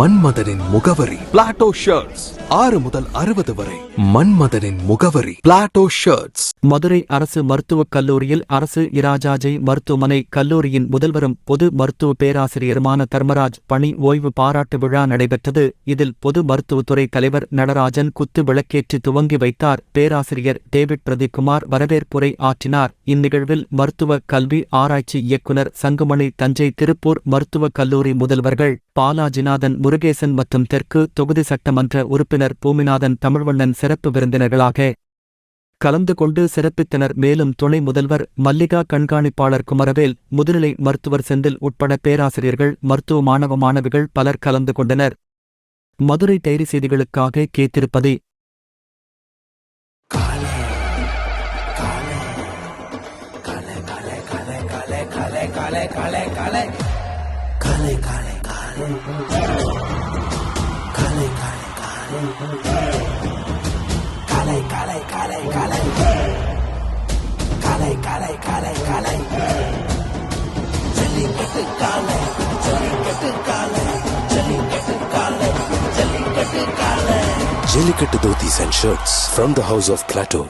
மன்மதனின் முகவரி. Plato shirts ஆறு முதல் அறுபது வரை. மன்மதனின் முகவரி. பிளாட்டோ ஷர்ட்ஸ் மதுரை அரசு மருத்துவக் கல்லூரியில் அரசு இராஜாஜை மருத்துவமனை கல்லூரியின் முதல்வரும் பொது மருத்துவ பேராசிரியருமான தர்மராஜ் பணி ஓய்வு பாராட்டு விழா நடைபெற்றது. இதில் பொது மருத்துவத்துறை தலைவர் நடராஜன் குத்து விளக்கேற்றி துவங்கி வைத்தார். பேராசிரியர் டேவிட் பிரதீப்குமார் வரவேற்புரை ஆற்றினார். இந்நிகழ்வில் மருத்துவ கல்வி ஆராய்ச்சி இயக்குனர் சங்குமணி தஞ்சை திருப்பூர் மருத்துவக் கல்லூரி முதல்வர்கள் பாலாஜிநாதன் முருகேசன் மற்றும் தெற்கு தொகுதி சட்டமன்ற உறுப்பினர் பூமிநாதன் தமிழ்வண்ணன் சிறப்பு விருந்தினர்களாக கலந்து கொண்டு சிறப்பித்தனர் மேலும் துணை முதல்வர் மல்லிகா கண்காணிப்பாளர் குமரவேல் முதுநிலை மருத்துவர் செந்தில் உட்பட பேராசிரியர்கள் மருத்துவ மாணவ மாணவிகள் பலர் கலந்து கொண்டனர் மதுரை டைரி செய்திகளுக்காக கேத்திருப்பதே काले काले काले काले काले काले काले काले काले काले काले चली कट काले चली कट काले चली कट काले चली कट काले and Shirts from the House of Plateau.